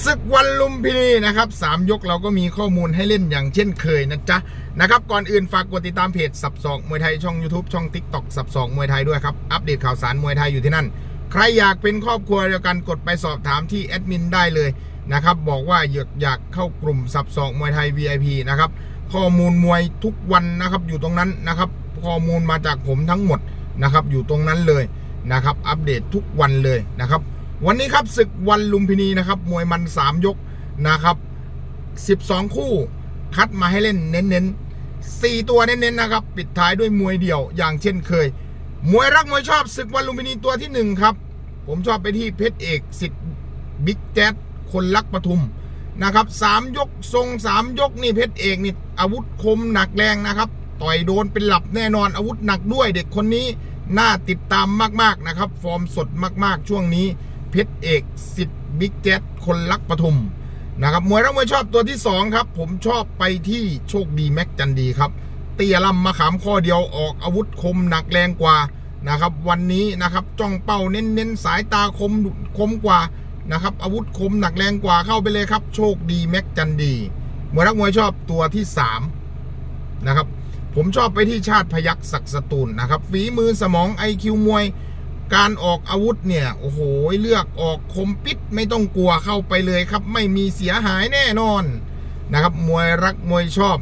ศึกวันลุมพินีนะครับสามยกเราก็มีข้อมูลให้เล่นอย่างเช่นเคยนะจ๊ะนะครับก่อนอื่นฝากกดติดตามเพจสับสองมวยไทยช่อง YouTube ช่อง TikTok สับสองมวยไทยด้วยครับ อัปเดตข่าวสารมวยไทยอยู่ที่นั่น ใครอยากเป็นครอบครัวเดียวกันกดไปสอบถามที่แอดมินได้เลยนะครับบอกว่าอยากอยากเข้ากลุ่มสับสองมวยไทย VIP นะครับข้อมูลมวยทุกวันนะครับอยู่ตรงนั้นนะครับข้อมูลมาจากผมทั้งหมดนะครับอยู่ตรงนั้นเลยนะครับอัปเดตทุกวันเลยนะครับ วันนี้ครับศึกวันลุมพินีนะครับ มวยมัน 3 ยกนะครับ 12 คู่คัดมาให้เล่นเน้นๆ4ตัวเน้นๆนะครับ ปิดท้ายด้วยมวยเดี่ยวอย่างเช่นเคย มวยรักมวยชอบศึกวันลุมพินีตัวที่ 1 ครับ ผมชอบไปที่เพชรเอกสิทธิ์บิ๊กแจ๊ดคนรักปทุมนะครับสามยกทรงสามยกนี่เพชรเอกนี่อาวุธคมหนักแรงนะครับ ต่อยโดนเป็นหลับแน่นอนอาวุธหนักด้วยเด็กคนนี้น่าติดตามมากๆนะครับ ฟอร์มสดมากๆช่วงนี้ เพชรเอกสิทธิ์บิ๊กแจ๊ดคนรักปทุมนะครับมวยรักมวยชอบตัวที่ 2 ครับ ผมชอบไปที่โชคดีแม็กจันดีครับ เตียลำมาขามข้อเดียวออกอาวุธคมหนักแรงกว่านะครับ วันนี้นะครับจ้องเป้าเน้นๆสายตาคมคมกว่านะครับอาวุธคมหนักแรงกว่าเข้าไปเลยครับ โชคดีแม็กจันดีมวยรักมวยชอบตัวที่3นะครับผมชอบไปที่ชาติพยักษ์ศักสตูลนะครับฝีมือสมองไอคิวมวย การออกอาวุธเนี่ย โอ้โห เลือกออกคมปิดไม่ต้องกลัวเข้าไปเลยครับ ไม่มีเสียหายแน่นอนนะครับมวยรักมวยชอบ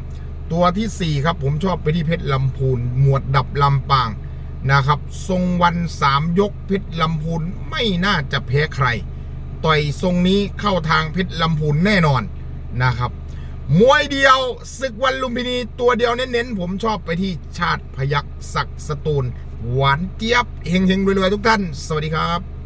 ตัวที่ 4 ครับ ผมชอบไปที่เพชรลำพูน หมวดดับลำปางนะครับ ทรงวันสามยกเพชรลำพูนไม่น่าจะแพ้ใคร ต่อยทรงนี้เข้าทางเพชรลำพูนแน่นอนนะครับ มวยเดียวศึกวันลุมพินีตัวเดียวเน้นๆผมชอบไปที่ชาติพยักษ์ศักสตูล หวานเจี๊ยบเฮงๆรวยๆทุกท่าน สวัสดีครับ